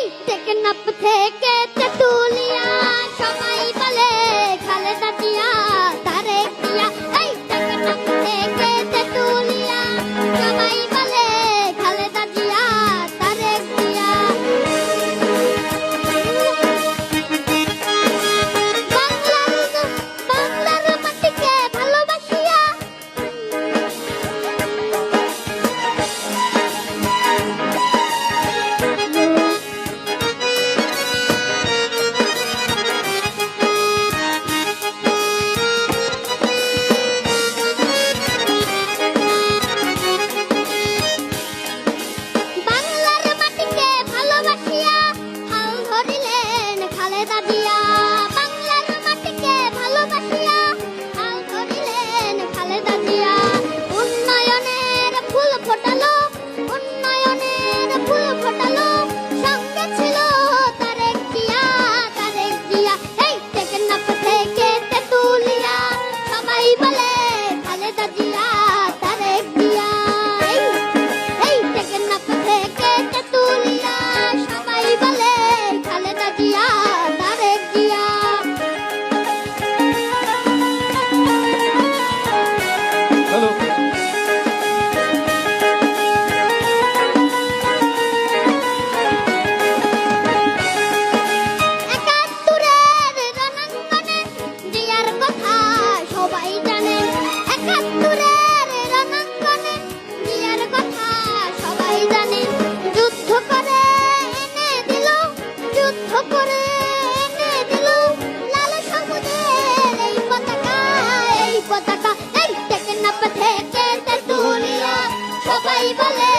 Taken up, take it, উদ্ধ করে এনে দিল লাল সবুজের এই পতাকা এই পতাকা। এই টেকে না পথে কে তুলিয়া সবাই বলে